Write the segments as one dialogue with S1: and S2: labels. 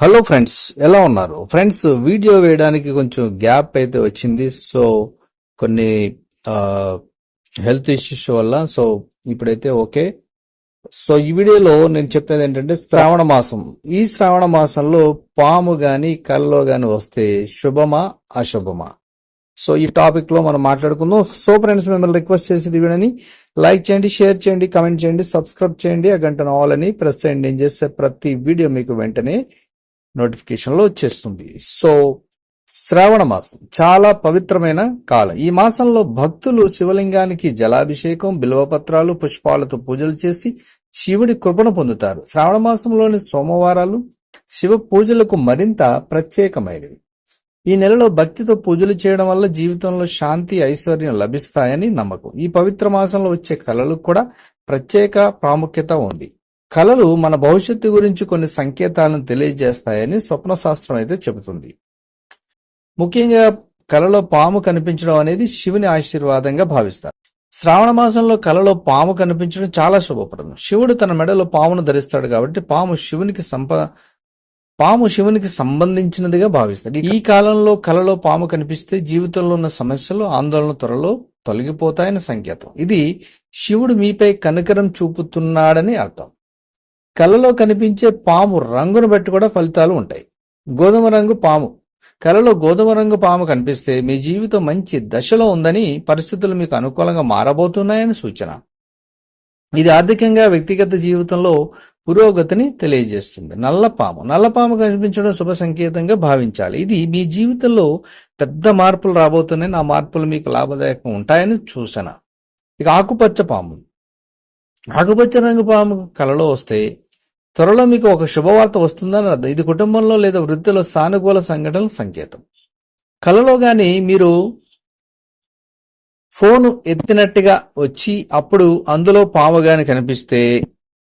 S1: Hello friends ఎలా ఉన్నారు? Friends video వేయడానికి కొంచెం గ్యాప్ అయితే వచ్చింది. సో కొన్ని హెల్త్ ఇష్యూస్ వల్ల సో ఇప్పుడైతే ఓకే సో ఈ వీడియోలో నేను చెప్పేది ఏంటంటే శ్రావణ మాసం. ఈ శ్రావణ మాసంలో పాము గాని కల్లో గాని వస్తే శుభమా అశుభమా? సో ఈ టాపిక్లో మనం మాట్లాడుకుందాం. సో ఫ్రెండ్స్ మిమ్మల్ని రిక్వెస్ట్ చేసేది వీడని లైక్ చేయండి షేర్ చేయండి కమెంట్ చేయండి సబ్స్క్రైబ్ చేయండి ఆ గంటను ఆల్ అని ప్రెస్ చేయండి. నేను చేసే ప్రతి వీడియో మీకు వెంటనే నోటిఫికేషన్లో వచ్చేస్తుంది. సో శ్రావణ మాసం చాలా పవిత్రమైన కాలం. ఈ మాసంలో భక్తులు శివలింగానికి జలాభిషేకం బిల్వపత్రాలు పుష్పాలతో పూజలు చేసి శివుడి కృపను పొందుతారు. శ్రావణ మాసంలోని సోమవారాలు శివ పూజలకు మరింత ప్రత్యేకమైనవి. ఈ నెలలో భక్తితో పూజలు చేయడం వల్ల జీవితంలో శాంతి ఐశ్వర్యం లభిస్తాయని నమ్మకం. ఈ పవిత్ర మాసంలో వచ్చే కళలకు కూడా ప్రత్యేక ప్రాముఖ్యత ఉంది. కళలు మన భవిష్యత్తు గురించి కొన్ని సంకేతాలను తెలియజేస్తాయని స్వప్న శాస్త్రం అయితే చెబుతుంది. ముఖ్యంగా కలలో పాము కనిపించడం అనేది శివుని ఆశీర్వాదంగా భావిస్తారు. శ్రావణ మాసంలో కలలో పాము కనిపించడం చాలా శుభప్రదం. శివుడు తన మెడలో పామును ధరిస్తాడు కాబట్టి పాము శివునికి సంప పాము శివునికి సంబంధించినదిగా భావిస్తాడు. ఈ కాలంలో కలలో పాము కనిపిస్తే జీవితంలో ఉన్న సమస్యలు ఆందోళన త్వరలో తొలగిపోతాయని సంకేతం. ఇది శివుడు మీపై కనికరం చూపుతున్నాడని అర్థం. కలలో కనిపించే పాము రంగును బట్టి కూడా ఫలితాలు ఉంటాయి. గోధుమ రంగు పాము. కలలో గోధుమ రంగు పాము కనిపిస్తే మీ జీవితం మంచి దశలో ఉందని పరిస్థితులు మీకు అనుకూలంగా మారబోతున్నాయని సూచన. ఇది ఆర్థికంగా వ్యక్తిగత జీవితంలో పురోగతిని తెలియజేస్తుంది. నల్ల పాము. నల్ల పాము కనిపించడం శుభ సంకేతంగా భావించాలి. ఇది మీ జీవితంలో పెద్ద మార్పులు రాబోతున్నాయి ఆ మార్పులు మీకు లాభదాయకం ఉంటాయని సూచన ఇక ఆకుపచ్చ పాము. ఆకుపచ్చ రంగు పాము కలలో వస్తే త్వరలో మీకు ఒక శుభవార్త వస్తుందని అర్థం. ఇది కుటుంబంలో లేదా వృత్తిలో సానుకూల సంఘటనల సంకేతం. కలలో గాని మీరు ఫోను ఎత్తినట్టుగా వచ్చి అప్పుడు అందులో పాము గాని కనిపిస్తే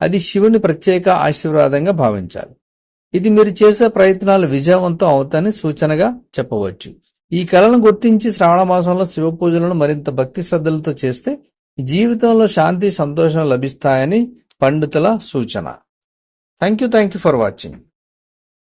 S1: అది శివుని ప్రత్యేక ఆశీర్వాదంగా భావించాలి. ఇది మీరు చేసే ప్రయత్నాలు విజయవంతం అవుతాయని సూచనగా చెప్పవచ్చు. ఈ కళను గుర్తించి శ్రావణ మాసంలో శివ పూజలను మరింత భక్తి శ్రద్ధలతో చేస్తే జీవితంలో శాంతి సంతోషం లభిస్తాయని పండితుల సూచన. Thank you thank you for watching